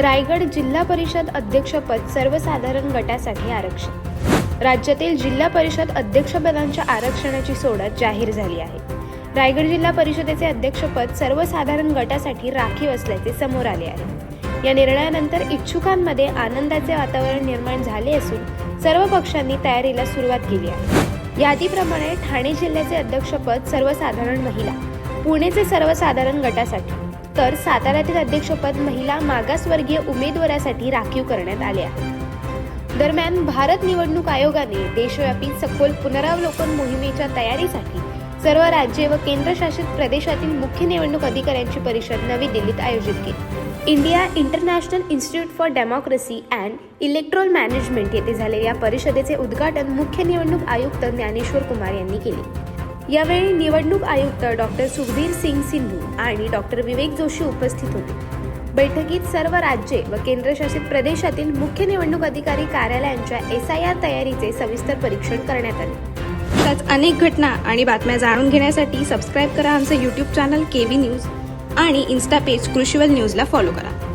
रायगड जिल्हा परिषद अध्यक्षपद सर्वसाधारण गटासाठी आरक्षण. राज्यातील जिल्हा परिषद अध्यक्षपदांच्या आरक्षणाची सोडत जाहीर झाली आहे. रायगड जिल्हा परिषदेचे अध्यक्षपद सर्वसाधारण गटासाठी राखीव असल्याचे समोर आले आहे. या निर्णयानंतर इच्छुकांमध्ये आनंदाचे वातावरण निर्माण झाले असून सर्व पक्षांनी तयारीला सुरुवात केली आहे. यादीप्रमाणे ठाणे जिल्ह्याचे अध्यक्षपद सर्वसाधारण महिला पुणेचे सर्वसाधारण गटासाठी तर साताऱ्यातील अध्यक्षपद महिला मागासवर्गीय उमेदवारासाठी राखीव करण्यात आले आहे. दरम्यान भारत निवडणूक आयोगाने देशव्यापी सखोल पुनरावलोकन मोहिमेच्या तयारीसाठी सर्व राज्ये व केंद्रशासित प्रदेशातील मुख्य निवडणूक अधिकाऱ्यांची परिषद नवी दिल्लीत आयोजित केली. India International Institute for Democracy and Electoral Management येथे झालेल्या परिषदेचे उद्घाटन मुख्य निवडणूक आयुक्त ज्ञानेश्वर कुमार यांनी केले. यावेळी निवडणूक आयुक्त डॉक्टर सुखबीर सिंग सिंधू आणि डॉक्टर विवेक जोशी उपस्थित होते. बैठकीत सर्व राज्ये व केंद्रशासित प्रदेशातील मुख्य निवडणूक अधिकारी कार्यालयांच्या एस आय आर तयारीचे सविस्तर परीक्षण करण्यात आले. त्याच अनेक घटना आणि बातम्या जाणून घेण्यासाठी सबस्क्राईब करा आमचं YouTube channel K V news आणि इन्स्टा पेज कृषीवल न्यूजला फॉलो करा.